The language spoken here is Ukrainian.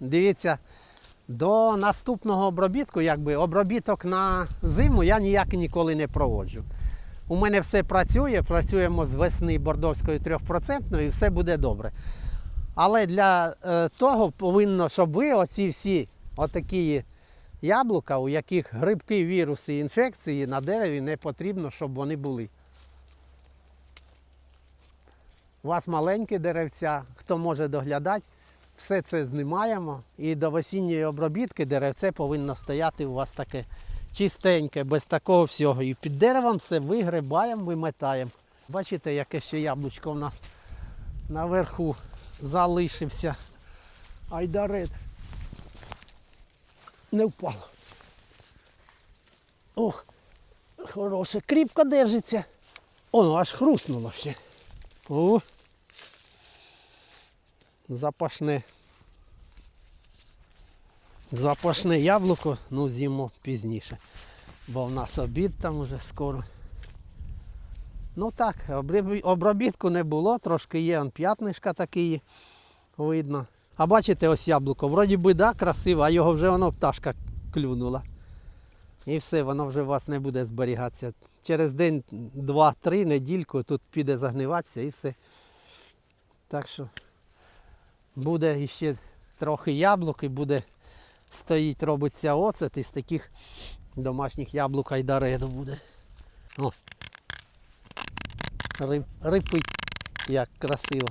Дивіться, до наступного обробітку, якби обробіток на зиму я ніяк ніколи не проводжу. У мене все працює, працюємо з весни бордовською 3% і все буде добре. Але для е, того повинно, щоб ви оці всі отакі яблука, у яких грибки, віруси, інфекції на дереві не потрібно, щоб вони були. У вас маленькі деревця, хто може доглядати, все це знімаємо. І до осінньої обробітки деревце повинно стояти у вас таке чистеньке, без такого всього. І під деревом все вигрибаємо, виметаємо. Бачите, яке ще яблучко в нас наверху залишився. Айдарет. Не впало. Ох, хороше, кріпко держиться. Оно аж хрустнуло ще. О. Запашне. Запашне яблуко, ну з'їмо пізніше. Бо в нас обід там уже скоро. Ну так, обробітку не було, трошки є он п'ятнишка такі видно. А бачите ось яблуко, вроді би да, красиве, а його вже воно пташка клюнула. І все, воно вже у вас не буде зберігатися. Через день, два-три, недільку тут піде загниватися і все. Так що буде ще трохи яблук і буде стоїть, робиться оцет із таких домашніх яблук айдареду буде. О. Риб, рипить, як красиво.